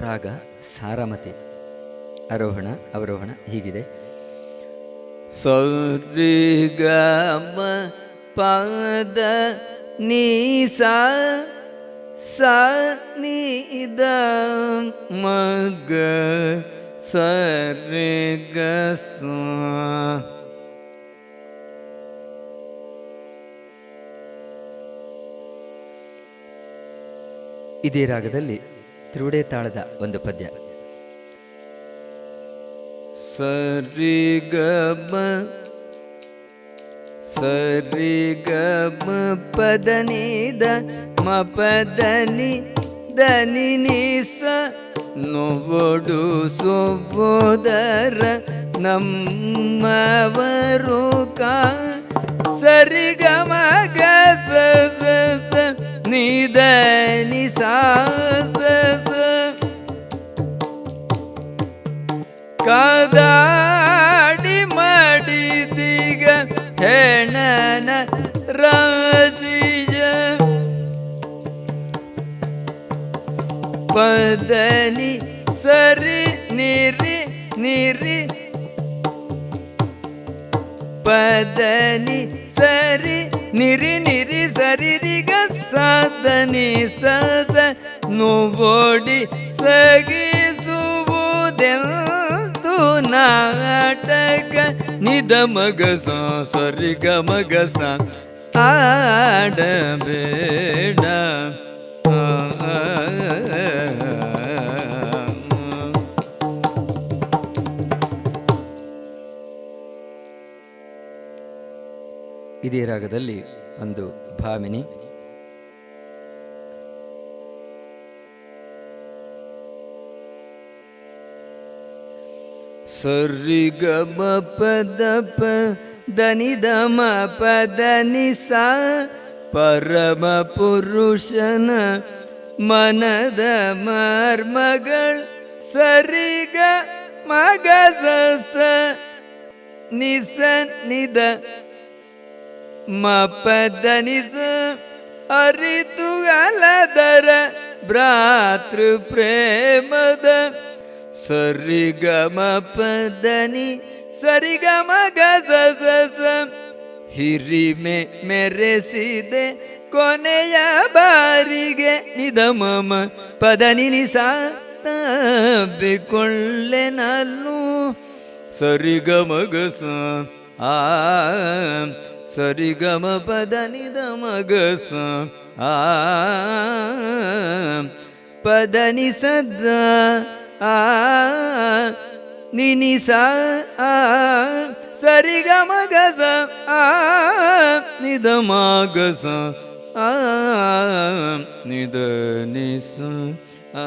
ರಾಗ ಸಾರಮತಿ. ಆರೋಹಣ ಅವರೋಹಣ ಹೀಗಿದೆ. ಸರಿಗಮ ಪಾದ ನೀ ಸಾ ಸ ರಿ ಮಗ ಸರಿ ಸ ಇದೇ ರಾಗದಲ್ಲಿ ತ್ರಿವಡೆ ತಾಳದ ಒಂದು ಪದ್ಯ. ಸರಿ ಗಮ ಸರಿ ಗಮ ಪದನಿ ದ ಮ ಪದನಿ ದನಿ ನಿಸ ನೋಡು ಸೋಬೋದರ ನಮ್ಮವರು ಕಾ. ಸರಿ ಗಮ ಗ, ಸ ಸ ಸ, ನಿದ ಕಾದಾಡಿ ಮಾಡಿದೀಗ ಹೆಣನ ರಾಜಿಯ ಪದನಿ ಸರಿ ನಿರಿ ನಿರಿ. ಪದನಿ ಸರಿ ನಿರಿ ನಿರಿ ಸರಿರಿಗ ಸಾಧನಿ ಸದ ನೋವೋಡಿ ಸಗಿಸುವುದೆಂದು ನಾಟಕ ನಿದ ಮಗಸ ಸರಿಗ ಮಗಸ ಆಡಬೇಡ. ಇದೇ ರಾಗದಲ್ಲಿ ಒಂದು ಭಾಮಿನಿ ಸರಿಗಮ ಪದ ಪ ದನಿ ದಮ ಪದ ನಿಸ ಪರಮ ಪುರುಷನ ಮನದ ಮರ್ಮಗಳ್ ಸರಿಗ ಮಗ ಸ ನಿಸ ನಿದ ಗಮ ಪದನಿ ಸರಿ ಗಮ ಪ್ರೇಮದ ಸರಿಗಮ ಪದನಿ, ಸರಿಗಮ ಗಸ ಸ ಹಿರಿಮೆ ಮೆರೆಸಿದೆ ಕೊನೆಯ ಬಾರಿಗೆ ನಿಧಮ ಪದನಿ ನಿಸ ತಬ್ಬಿಕೊಳ್ಳೆನಲ್ಲು ಸರಿಗಮಗಸ ಆ, ಸರಿಗಮ ಪದ ನಿದ ಮಗಸ ಆ ಪದ ನಿ ಸದ ಆ ನಿನಿ ಸ ಆ ಸರಿಗಮ ಗಸ ಆ ನಿದ ಮಗಸ ಆ ನಿದ ನಿಸ ಆ